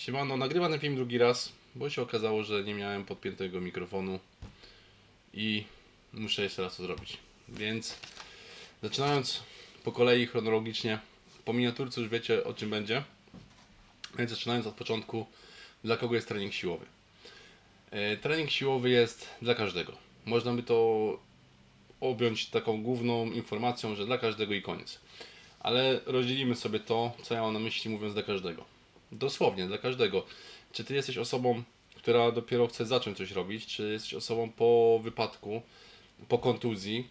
Siemano, nagrywam ten film drugi raz, bo się okazało, że nie miałem podpiętego mikrofonu i muszę jeszcze raz to zrobić. Więc zaczynając po kolei chronologicznie, po miniaturce już wiecie o czym będzie. Więc zaczynając od początku, dla kogo jest trening siłowy? E, Trening siłowy jest dla każdego. Można by to objąć taką główną informacją, że dla każdego i koniec. Ale rozdzielimy sobie to, co ja mam na myśli mówiąc dla każdego. Dosłownie, dla każdego. Czy ty jesteś osobą, która dopiero chce zacząć coś robić, czy jesteś osobą po wypadku, po kontuzji,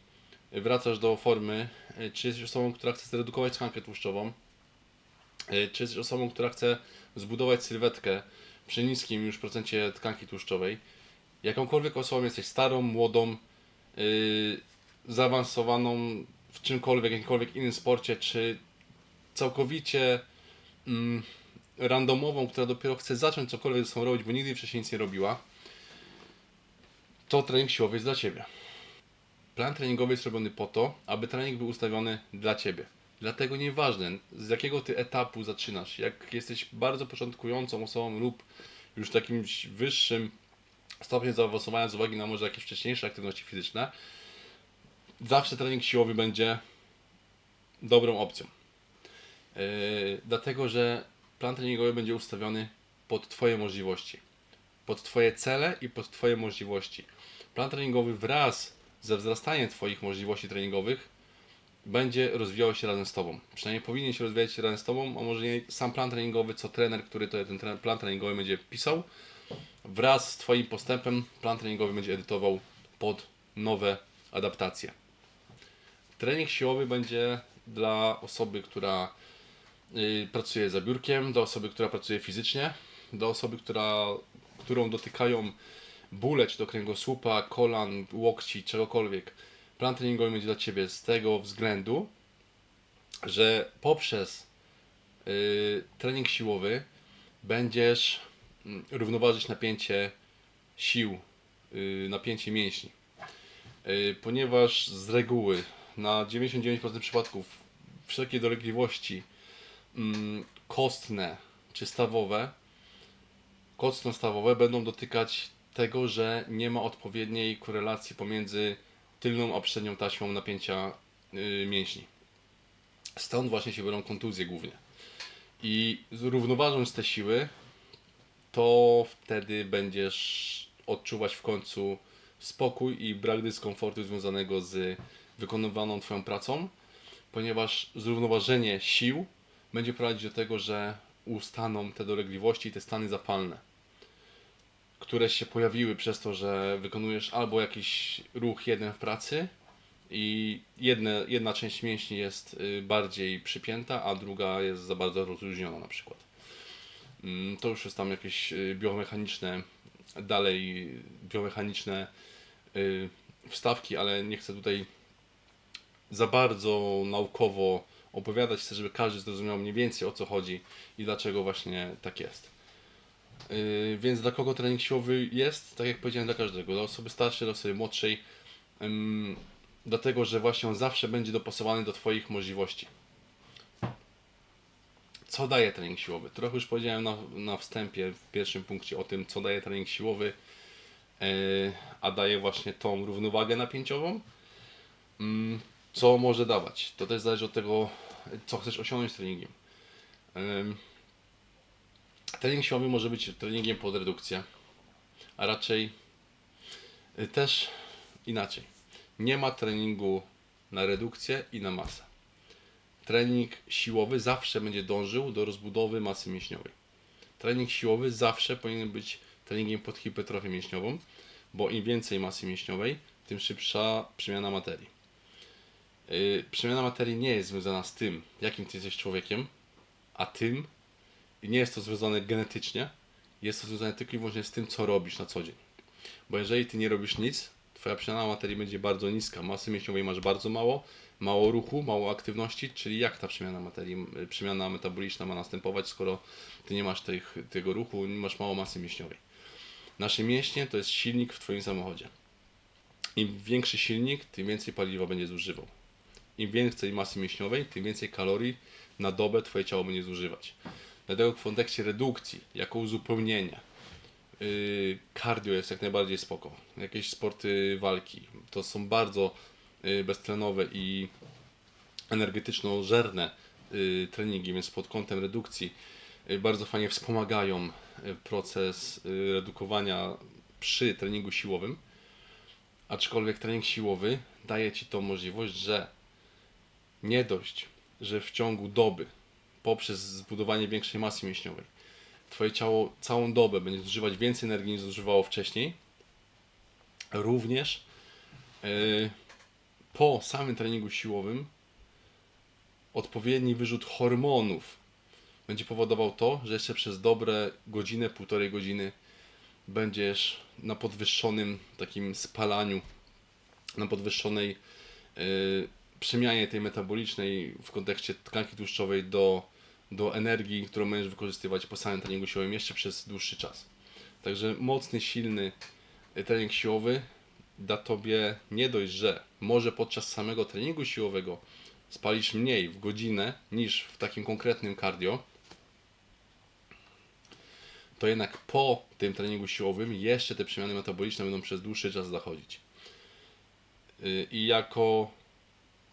wracasz do formy, y, czy jesteś osobą, która chce zredukować tkankę tłuszczową, y, czy jesteś osobą, która chce zbudować sylwetkę przy niskim już procencie tkanki tłuszczowej. Jakąkolwiek osobą jesteś starą, młodą, yy, zaawansowaną w czymkolwiek, jakimkolwiek innym sporcie, czy całkowicie mm, randomową, która dopiero chce zacząć cokolwiek ze sobą robić, bo nigdy wcześniej nic nie robiła, to trening siłowy jest dla Ciebie. Plan treningowy jest robiony po to, aby trening był ustawiony dla Ciebie. Dlatego nieważne, z jakiego Ty etapu zaczynasz. Jak jesteś bardzo początkującą osobą lub już takim wyższym stopniem zaawansowania z uwagi na może jakieś wcześniejsze aktywności fizyczne, zawsze trening siłowy będzie dobrą opcją. Yy, dlatego, że plan treningowy będzie ustawiony pod Twoje możliwości, pod Twoje cele i pod Twoje możliwości. Plan treningowy wraz ze wzrastaniem Twoich możliwości treningowych będzie rozwijał się razem z Tobą. Przynajmniej powinien się rozwijać razem z Tobą, a może nie sam plan treningowy, co trener, który to ten plan treningowy będzie pisał, wraz z Twoim postępem plan treningowy będzie edytował pod nowe adaptacje. Trening siłowy będzie dla osoby, która pracuje za biurkiem, dla osoby, która pracuje fizycznie, dla osoby, która, którą dotykają bóle, czy do kręgosłupa, kolan, łokci, czegokolwiek. Plan treningowy będzie dla Ciebie z tego względu, że poprzez y, trening siłowy będziesz mm, równoważyć napięcie sił, y, napięcie mięśni. Y, ponieważ z reguły na 99% przypadków wszelkie dolegliwości kostne czy stawowe, kostno-stawowe będą dotykać tego, że nie ma odpowiedniej korelacji pomiędzy tylną a przednią taśmą napięcia y, mięśni. Stąd właśnie się biorą kontuzje głównie. I zrównoważąc te siły, to wtedy będziesz odczuwać w końcu spokój i brak dyskomfortu związanego z wykonywaną Twoją pracą, ponieważ zrównoważenie sił będzie prowadzić do tego, że ustaną te dolegliwości i te stany zapalne, które się pojawiły przez to, że wykonujesz albo jakiś ruch jeden w pracy i jedne, jedna część mięśni jest y, bardziej przypięta, a druga jest za bardzo rozluźniona na przykład. Mm, To już jest tam jakieś y, biomechaniczne, dalej biomechaniczne y, wstawki, ale nie chcę tutaj za bardzo naukowo opowiadać, chcę, żeby każdy zrozumiał mniej więcej o co chodzi i dlaczego właśnie tak jest. Yy, więc dla kogo trening siłowy jest? Tak jak powiedziałem, dla każdego. Dla osoby starszej, dla osoby młodszej. Dlatego, że właśnie on zawsze będzie dopasowany do Twoich możliwości. Co daje trening siłowy? Trochę już powiedziałem na, na wstępie, w pierwszym punkcie o tym, co daje trening siłowy, yy, a daje właśnie tą równowagę napięciową. Mm, co może dawać? To też zależy od tego, co chcesz osiągnąć treningiem. Ym, Trening siłowy może być treningiem pod redukcję, a raczej y, też inaczej. Nie ma treningu na redukcję i na masę. Trening siłowy zawsze będzie dążył do rozbudowy masy mięśniowej. Trening siłowy zawsze powinien być treningiem pod hipertrofię mięśniową, bo im więcej masy mięśniowej, tym szybsza przemiana materii. Yy, przemiana materii nie jest związana z tym, jakim ty jesteś człowiekiem, a tym, i nie jest to związane genetycznie, jest to związane tylko i wyłącznie z tym, co robisz na co dzień. Bo jeżeli ty nie robisz nic, twoja przemiana materii będzie bardzo niska, masy mięśniowej masz bardzo mało, mało ruchu, mało aktywności, czyli jak ta przemiana materii, y, przemiana metaboliczna ma następować, skoro ty nie masz tych, tego ruchu, nie masz mało masy mięśniowej. Nasze mięśnie to jest silnik w twoim samochodzie. Im większy silnik, tym więcej paliwa będzie zużywał. Im więcej masy mięśniowej, tym więcej kalorii na dobę twoje ciało będzie zużywać. Dlatego w kontekście redukcji, jako uzupełnienia, yy, cardio jest jak najbardziej spoko. Jakieś sporty walki to są bardzo yy, beztlenowe i energetyczno-żerne yy, treningi, więc pod kątem redukcji bardzo fajnie wspomagają proces redukowania przy treningu siłowym. Aczkolwiek trening siłowy daje Ci tą możliwość, że nie dość, że w ciągu doby poprzez zbudowanie większej masy mięśniowej Twoje ciało całą dobę będzie zużywać więcej energii niż zużywało wcześniej, również yy, po samym treningu siłowym odpowiedni wyrzut hormonów będzie powodował to, że jeszcze przez dobre godzinę, półtorej godziny będziesz na podwyższonym takim spalaniu, na podwyższonej yy, przemianie tej metabolicznej w kontekście tkanki tłuszczowej do, do energii, którą będziesz wykorzystywać po samym treningu siłowym jeszcze przez dłuższy czas. Także mocny, silny trening siłowy da Tobie nie dość, że może podczas samego treningu siłowego spalisz mniej w godzinę niż w takim konkretnym cardio, to jednak po tym treningu siłowym jeszcze te przemiany metaboliczne będą przez dłuższy czas zachodzić. Yy, I jako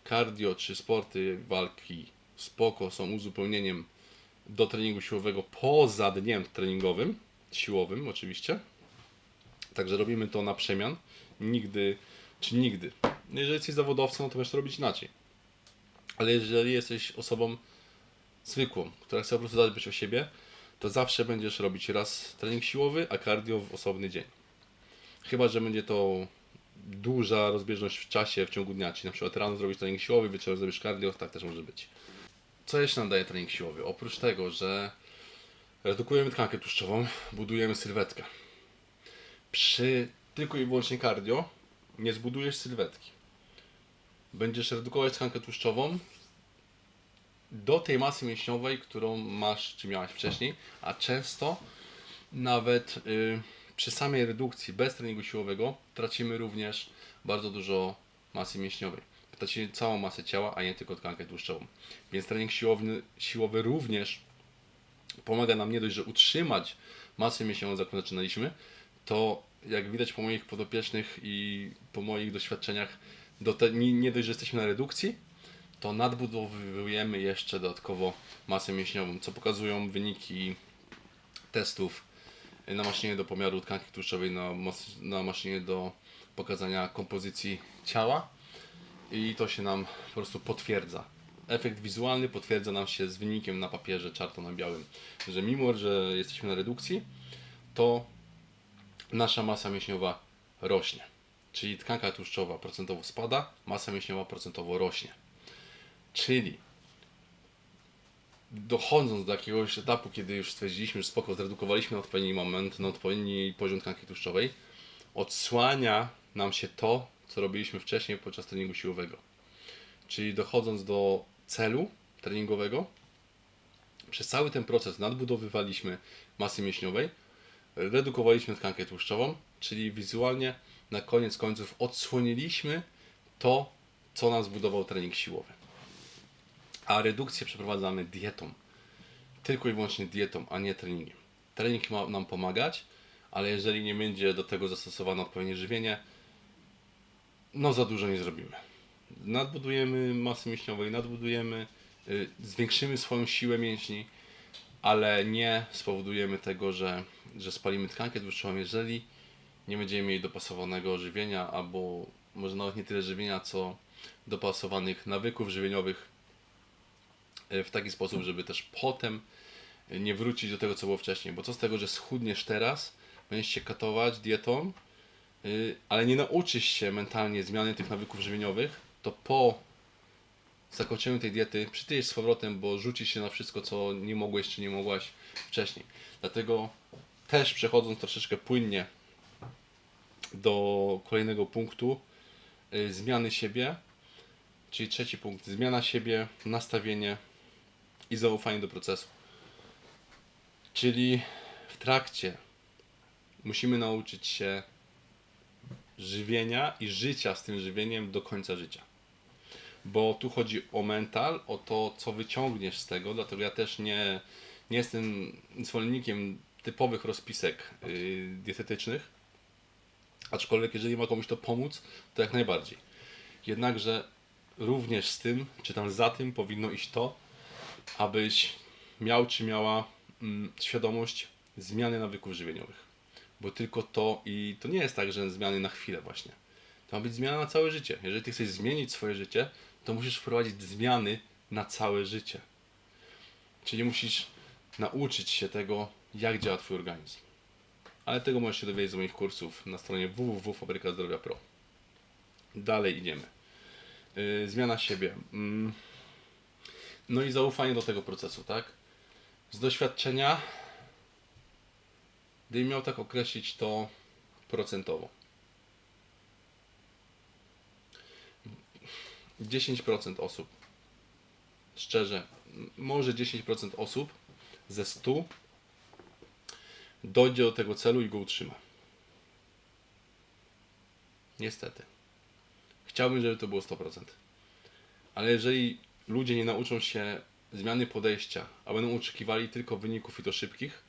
cardio czy sporty walki spoko są uzupełnieniem do treningu siłowego poza dniem treningowym, siłowym oczywiście. Także robimy to na przemian. Nigdy, czy nigdy. Jeżeli jesteś zawodowcem, no to możesz to robić inaczej. Ale jeżeli jesteś osobą zwykłą, która chce po prostu zadbać o siebie, to zawsze będziesz robić raz trening siłowy, a cardio w osobny dzień. Chyba, że będzie to duża rozbieżność w czasie w ciągu dnia, czyli na przykład rano zrobisz trening siłowy, wieczorem zrobisz cardio, tak też może być. Co jeszcze nam daje trening siłowy? Oprócz tego, że redukujemy tkankę tłuszczową, budujemy sylwetkę. Przy tylko i wyłącznie cardio nie zbudujesz sylwetki. Będziesz redukować tkankę tłuszczową do tej masy mięśniowej, którą masz czy miałaś wcześniej, a często nawet y, przy samej redukcji bez treningu siłowego tracimy również bardzo dużo masy mięśniowej. Tracimy całą masę ciała, a nie tylko tkankę tłuszczową. Więc trening siłowy również pomaga nam nie dość, że utrzymać masę mięśniową, za którą zaczynaliśmy, to jak widać po moich podopiecznych i po moich doświadczeniach, do te, nie dość, że jesteśmy na redukcji, to nadbudowujemy jeszcze dodatkowo masę mięśniową, co pokazują wyniki testów na maszynie do pomiaru tkanki tłuszczowej, na, na maszynie do pokazania kompozycji ciała i to się nam po prostu potwierdza. Efekt wizualny potwierdza nam się z wynikiem na papierze czarno na białym, że mimo, że jesteśmy na redukcji, to nasza masa mięśniowa rośnie. Czyli tkanka tłuszczowa procentowo spada, masa mięśniowa procentowo rośnie. Czyli dochodząc do jakiegoś etapu, kiedy już stwierdziliśmy, że spoko, zredukowaliśmy na odpowiedni moment, na odpowiedni poziom tkanki tłuszczowej, odsłania nam się to, co robiliśmy wcześniej podczas treningu siłowego. Czyli dochodząc do celu treningowego, przez cały ten proces nadbudowywaliśmy masy mięśniowej, redukowaliśmy tkankę tłuszczową, czyli wizualnie na koniec końców odsłoniliśmy to, co nam zbudował trening siłowy. A redukcję przeprowadzamy dietą. Tylko i wyłącznie dietą, a nie treningiem. Trening ma nam pomagać, ale jeżeli nie będzie do tego zastosowane odpowiednie żywienie, no za dużo nie zrobimy. Nadbudujemy masy mięśniowej, nadbudujemy, y, zwiększymy swoją siłę mięśni, ale nie spowodujemy tego, że, że spalimy tkankę tłuszczową, jeżeli nie będziemy mieli dopasowanego żywienia, albo może nawet nie tyle żywienia, co dopasowanych nawyków żywieniowych w taki sposób, żeby też potem nie wrócić do tego, co było wcześniej. Bo co z tego, że schudniesz teraz, będziesz się katować dietą, y, ale nie nauczysz się mentalnie zmiany tych nawyków żywieniowych, to po zakończeniu tej diety przytyjesz z powrotem, bo rzucisz się na wszystko, co nie mogłeś czy nie mogłaś wcześniej. Dlatego też przechodząc troszeczkę płynnie do kolejnego punktu, zmiany siebie, czyli trzeci punkt, zmiana siebie, nastawienie i zaufanie do procesu. Czyli w trakcie musimy nauczyć się żywienia i życia z tym żywieniem do końca życia. Bo tu chodzi o mental, o to, co wyciągniesz z tego, dlatego ja też nie, nie jestem zwolennikiem typowych rozpisek yy, dietetycznych, aczkolwiek jeżeli ma komuś to pomóc, to jak najbardziej. Jednakże również z tym, czy tam za tym powinno iść to, abyś miał czy miała mm, świadomość zmiany nawyków żywieniowych. Bo tylko to i to nie jest tak, że zmiany na chwilę właśnie. To ma być zmiana na całe życie. Jeżeli ty chcesz zmienić swoje życie, to musisz wprowadzić zmiany na całe życie. Czyli musisz nauczyć się tego, jak działa twój organizm. Ale tego możesz się dowiedzieć z moich kursów na stronie www.fabrykazdrowia.pro. Dalej idziemy. Yy, zmiana siebie. No i zaufanie do tego procesu, tak? Z doświadczenia, gdybym miał tak określić to procentowo. 10% osób, szczerze, może 10% osób ze 100 dojdzie do tego celu i go utrzyma. Niestety. Chciałbym, żeby to było 100%. Ale jeżeli ludzie nie nauczą się zmiany podejścia, a będą oczekiwali tylko wyników i to szybkich,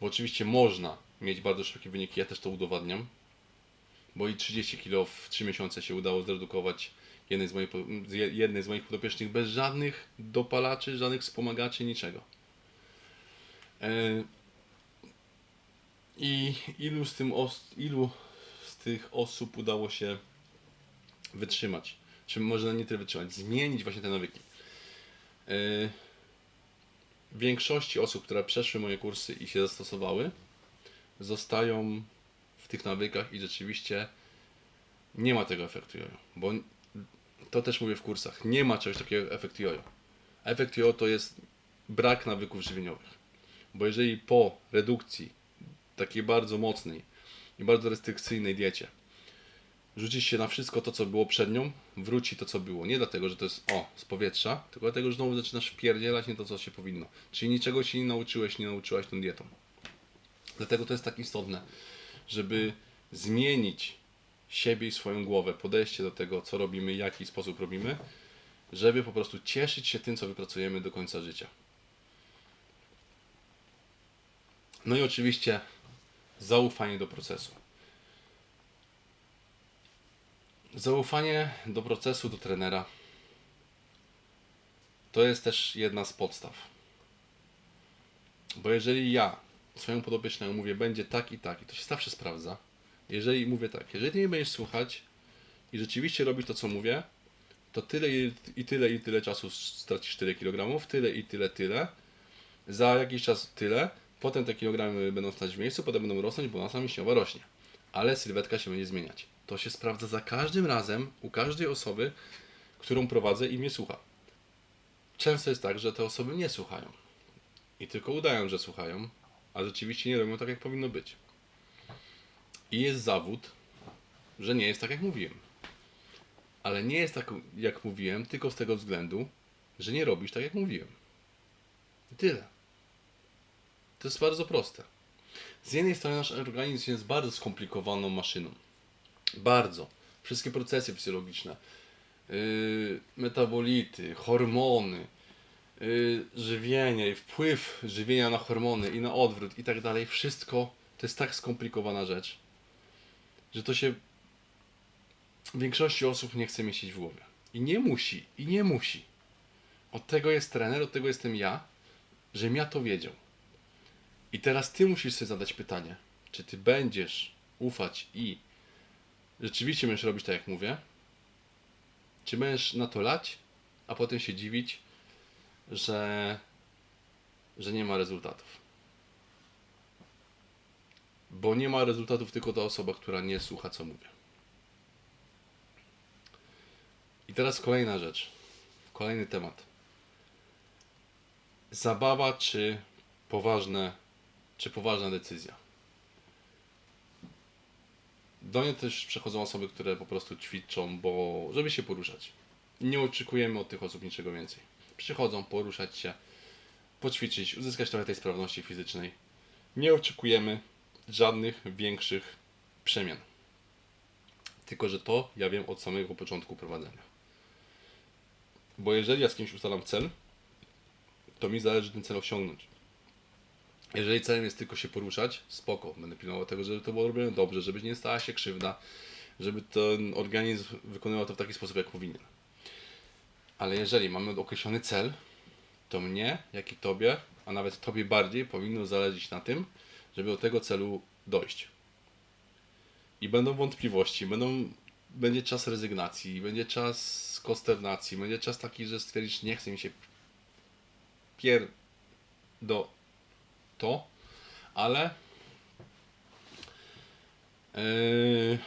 bo oczywiście można mieć bardzo szybkie wyniki, ja też to udowadniam, bo i 30 kg w 3 miesiące się udało zredukować jednej z, moich, jednej z moich podopiecznych bez żadnych dopalaczy, żadnych wspomagaczy, niczego. E, I ilu z, tym os, ilu z tych osób udało się wytrzymać? Czy może nie tyle wytrzymać, zmienić właśnie te nawyki? E, większości osób, które przeszły moje kursy i się zastosowały, zostają w tych nawykach i rzeczywiście nie ma tego efektu jojo. Bo to też mówię w kursach. Nie ma czegoś takiego jak efekt jojo. Efekt jojo to jest brak nawyków żywieniowych. Bo jeżeli po redukcji takiej bardzo mocnej i bardzo restrykcyjnej diecie rzucić się na wszystko to, co było przed nią, wróci to, co było. Nie dlatego, że to jest o, z powietrza, tylko dlatego, że znowu zaczynasz wpierdzielać nie to, co się powinno. Czyli niczego się nie nauczyłeś, nie nauczyłaś tą dietą. Dlatego to jest tak istotne, żeby zmienić siebie i swoją głowę, podejście do tego, co robimy, jaki sposób robimy, żeby po prostu cieszyć się tym, co wypracujemy do końca życia. No i oczywiście zaufanie do procesu. Zaufanie do procesu, do trenera to jest też jedna z podstaw. Bo jeżeli ja swojemu podopiecznemu mówię, będzie tak i tak, i to się zawsze sprawdza, jeżeli mówię tak, jeżeli ty nie będziesz słuchać i rzeczywiście robić to, co mówię, to tyle i, i tyle i tyle czasu stracisz tyle kilogramów, tyle i tyle, tyle, za jakiś czas tyle, potem te kilogramy będą stać w miejscu, potem będą rosnąć, bo masa mięśniowa rośnie. Ale sylwetka się będzie zmieniać. To się sprawdza za każdym razem u każdej osoby, którą prowadzę i mnie słucha. Często jest tak, że te osoby nie słuchają. I tylko udają, że słuchają, a rzeczywiście nie robią tak, jak powinno być. I jest zawód, że nie jest tak, jak mówiłem. Ale nie jest tak, jak mówiłem, tylko z tego względu, że nie robisz tak, jak mówiłem. I tyle. To jest bardzo proste. Z jednej strony nasz organizm jest bardzo skomplikowaną maszyną. Bardzo. Wszystkie procesy fizjologiczne, yy, metabolity, hormony, yy, żywienie, wpływ żywienia na hormony i na odwrót i tak dalej. Wszystko to jest tak skomplikowana rzecz, że to się większości osób nie chce mieścić w głowie. I nie musi, i nie musi. Od tego jest trener, od tego jestem ja, żebym ja to wiedział. I teraz ty musisz sobie zadać pytanie, czy ty będziesz ufać i rzeczywiście będziesz robić tak, jak mówię, czy będziesz na to lać, a potem się dziwić, że, że nie ma rezultatów. Bo nie ma rezultatów tylko ta osoba, która nie słucha, co mówię. I teraz kolejna rzecz. Kolejny temat. Zabawa czy poważne, czy poważna decyzja. Do mnie też przechodzą osoby, które po prostu ćwiczą, bo żeby się poruszać. Nie oczekujemy od tych osób niczego więcej. Przychodzą poruszać się, poćwiczyć, uzyskać trochę tej sprawności fizycznej. Nie oczekujemy żadnych większych przemian. Tylko, że to ja wiem od samego początku prowadzenia. Bo jeżeli ja z kimś ustalam cel, to mi zależy ten cel osiągnąć. Jeżeli celem jest tylko się poruszać, spoko, będę pilnował tego, żeby to było robione dobrze, żeby nie stała się krzywda, żeby ten organizm wykonywał to w taki sposób, jak powinien. Ale jeżeli mamy określony cel, to mnie, jak i tobie, a nawet tobie bardziej, powinno zależeć na tym, żeby do tego celu dojść. I będą wątpliwości, będą, będzie czas rezygnacji, będzie czas konsternacji, będzie czas taki, że stwierdzisz, nie chce mi się pier do to, ale yy,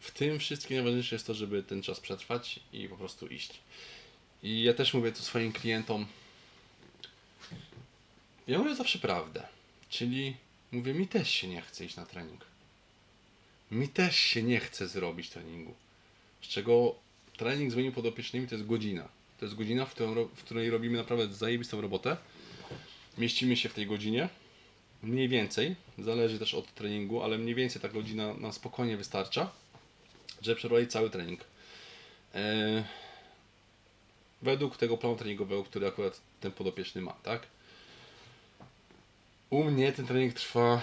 w tym wszystkim najważniejsze jest to, żeby ten czas przetrwać i po prostu iść. I ja też mówię to swoim klientom. Ja mówię zawsze prawdę. Czyli mówię, mi też się nie chce iść na trening. Mi też się nie chce zrobić treningu. Z czego trening z moimi podopiecznymi to jest godzina. To jest godzina, w, w której robimy naprawdę zajebistą robotę. Mieścimy się w tej godzinie. Mniej więcej, zależy też od treningu, ale mniej więcej ta godzina nam spokojnie wystarcza, żeby przeprowadzić cały trening. Eee, według tego planu treningowego, który akurat ten podopieczny ma, tak? U mnie ten trening trwa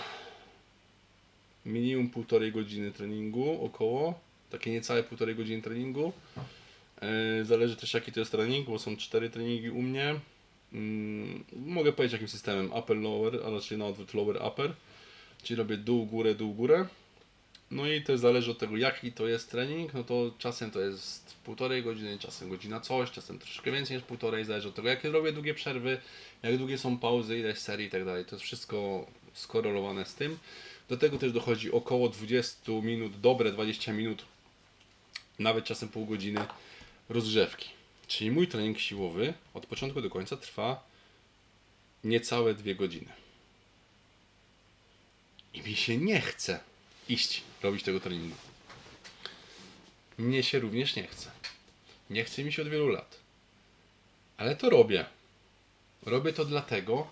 minimum półtorej godziny treningu, około, takie niecałe półtorej godziny treningu. E, Zależy też jaki to jest trening, bo są cztery treningi u mnie. Mm, Mogę powiedzieć jakim systemem, upper, lower, a raczej na odwrót lower, upper. Czyli robię dół, górę, dół, górę. No i to zależy od tego jaki to jest trening, no to czasem to jest półtorej godziny, czasem godzina coś, czasem troszkę więcej niż półtorej, zależy od tego jakie robię długie przerwy, jak długie są pauzy, ileś serii i tak dalej. To jest wszystko skorelowane z tym. Do tego też dochodzi około 20 minut, dobre 20 minut, nawet czasem pół godziny rozgrzewki. Czyli mój trening siłowy od początku do końca trwa niecałe dwie godziny. I mi się nie chce iść robić tego treningu. Mnie się również nie chce. Nie chce mi się od wielu lat. Ale to robię. Robię to dlatego,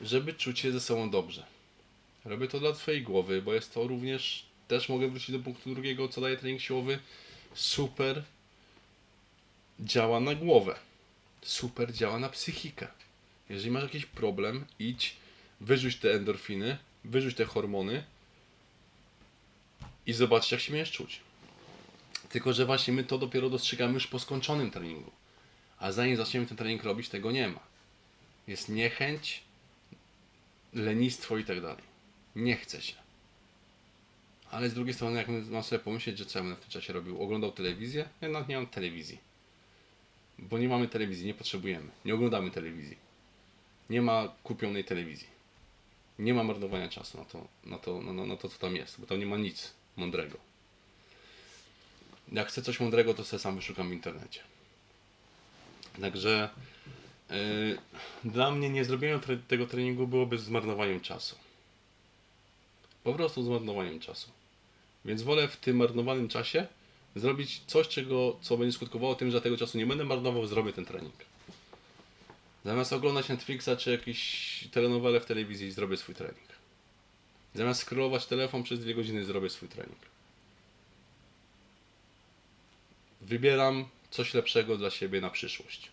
żeby czuć się ze sobą dobrze. Robię to dla Twojej głowy, bo jest to również, też mogę wrócić do punktu drugiego, co daje trening siłowy, super działa na głowę. Super działa na psychikę. Jeżeli masz jakiś problem, idź, wyrzuć te endorfiny, wyrzuć te hormony i zobacz, jak się będziesz czuć. Tylko, że właśnie my to dopiero dostrzegamy już po skończonym treningu. A zanim zaczniemy ten trening robić, tego nie ma. Jest niechęć, lenistwo i tak dalej. Nie chce się. Ale z drugiej strony, jak mam sobie pomyśleć, że co ja będę w tym czasie robił? Oglądał telewizję? Ja nawet nie mam telewizji. Bo nie mamy telewizji, nie potrzebujemy. Nie oglądamy telewizji. Nie ma kupionej telewizji. Nie ma marnowania czasu na to, na to, na, na, to co tam jest, bo tam nie ma nic mądrego. Jak chcę coś mądrego, to sobie sam wyszukam w internecie. Także yy, dla mnie nie zrobienie tre- tego treningu byłoby zmarnowaniem czasu. Po prostu zmarnowaniem czasu. Więc wolę w tym marnowanym czasie zrobić coś, czego, co będzie skutkowało tym, że tego czasu nie będę marnował, zrobię ten trening. Zamiast oglądać Netflixa czy jakieś telenowele w telewizji, zrobię swój trening. Zamiast scrollować telefon przez dwie godziny, zrobię swój trening. Wybieram coś lepszego dla siebie na przyszłość.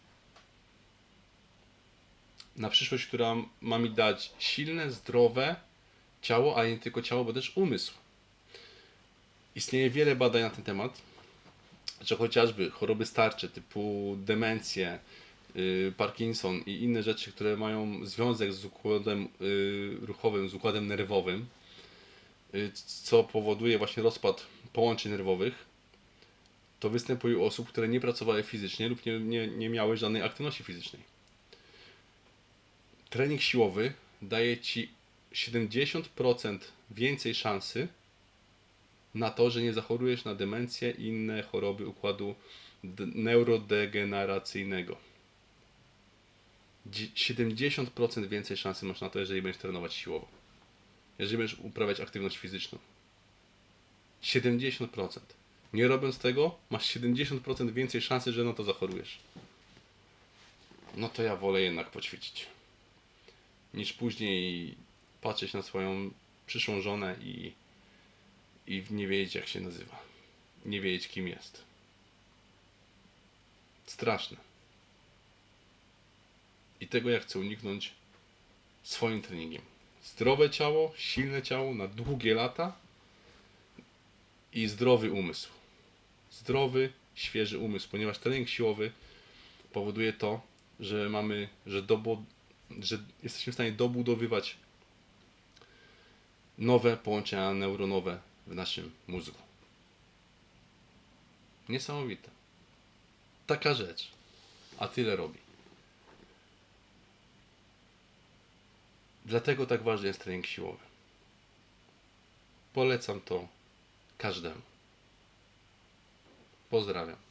Na przyszłość, która ma mi dać silne, zdrowe ciało, a nie tylko ciało, bo też umysł. Istnieje wiele badań na ten temat, że chociażby choroby starcze typu demencje, y, Parkinson i inne rzeczy, które mają związek z układem y, ruchowym, z układem nerwowym, y, co powoduje właśnie rozpad połączeń nerwowych, to występuje u osób, które nie pracowały fizycznie lub nie, nie, nie miały żadnej aktywności fizycznej. Trening siłowy daje Ci 70% więcej szansy na to, że nie zachorujesz na demencję i inne choroby układu neurodegeneracyjnego. Dzi- 70% więcej szansy masz na to, jeżeli będziesz trenować siłowo. Jeżeli będziesz uprawiać aktywność fizyczną. 70%. Nie robiąc tego, masz 70% więcej szansy, że na to zachorujesz. No to ja wolę jednak poćwiczyć. Niż później patrzeć na swoją przyszłą żonę i, i nie wiedzieć jak się nazywa. Nie wiedzieć kim jest. Straszne. I tego ja chcę uniknąć swoim treningiem. Zdrowe ciało, silne ciało na długie lata i zdrowy umysł. Zdrowy, świeży umysł, ponieważ trening siłowy powoduje to, że mamy, że, dobo, że jesteśmy w stanie dobudowywać nowe połączenia neuronowe w naszym mózgu. Niesamowite. Taka rzecz. A tyle robi. Dlatego tak ważny jest trening siłowy. Polecam to każdemu. Pozdrawiam.